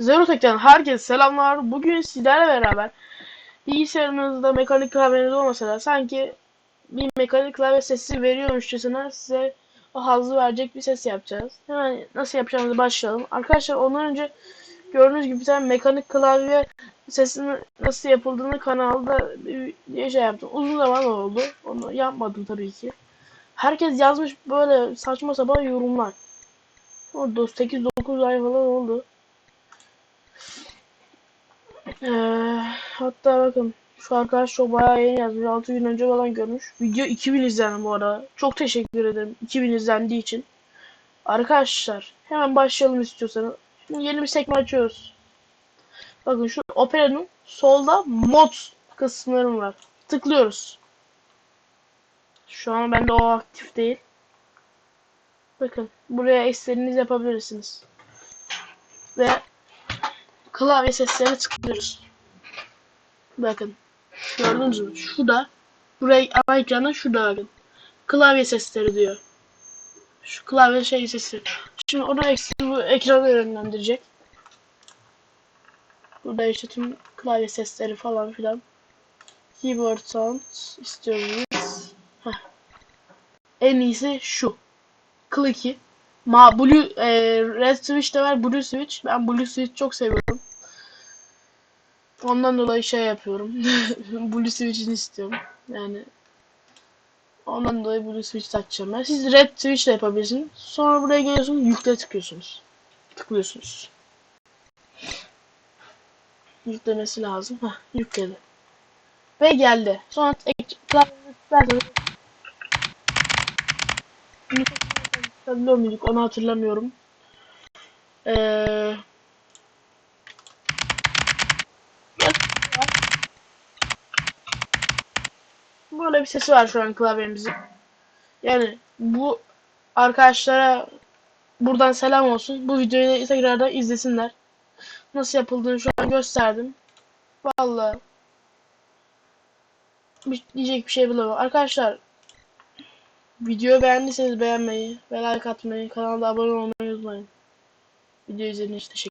Zerotek'ten herkese selamlar. Bugün sizlerle beraber bilgisayarınızda mekanik klavyeniz olmasa da sanki bir mekanik klavye sesi veriyormuşçasına size o hazzı verecek bir ses yapacağız. Hemen nasıl yapacağımızı başlayalım. Arkadaşlar ondan önce gördüğünüz gibi bir tane mekanik klavye sesini nasıl yapıldığını kanalda bir şey yaptım. Uzun zaman oldu. Onu yapmadım tabii ki. Herkes yazmış böyle saçma sapan yorumlar. Orada 8-9 ay falan oldu. Ee, hatta bakın şu arkadaş çok bayağı yeni yazmış. 6 gün önce falan görmüş. Video 2000 izlendi bu arada. Çok teşekkür ederim 2000 izlendiği için. Arkadaşlar hemen başlayalım istiyorsanız. Şimdi yeni bir sekme açıyoruz. Bakın şu Opera'nın solda mod kısımları var. Tıklıyoruz. Şu an bende o aktif değil. Bakın buraya istediğiniz yapabilirsiniz. Ve klavye seslerini tıklıyoruz. Bakın. Gördünüz mü? Şurada. Buraya ana ekranda şurada bakın. Klavye sesleri diyor. Şu klavye şey sesi. Şimdi onu bu ekrana yönlendirecek. Burada işte tüm klavye sesleri falan filan. Keyboard sound istiyoruz. En iyisi şu. Clicky. Ma Blue e, Red Switch de var, Blue Switch. Ben Blue Switch çok seviyorum. Ondan dolayı şey yapıyorum. Blue Switch'ini istiyorum. Yani ondan dolayı Blue Switch takacağım ben. Siz Red Switch de yapabilirsiniz. Sonra buraya geliyorsunuz, yükle tıklıyorsunuz. Tıklıyorsunuz. Yüklemesi lazım. Heh, yükledi. Ve geldi. Sonra ek- klavyeye tıklarsanız Hatırlıyor muyduk? Onu hatırlamıyorum. Ee... Böyle bir sesi var şu an klavyemizin. Yani bu arkadaşlara buradan selam olsun. Bu videoyu da tekrardan izlesinler. Nasıl yapıldığını şu an gösterdim. Vallahi bir- diyecek bir şey bulamam. Arkadaşlar Videoyu beğendiyseniz beğenmeyi ve like atmayı, kanala abone olmayı unutmayın. Video izlediğiniz için teşekkür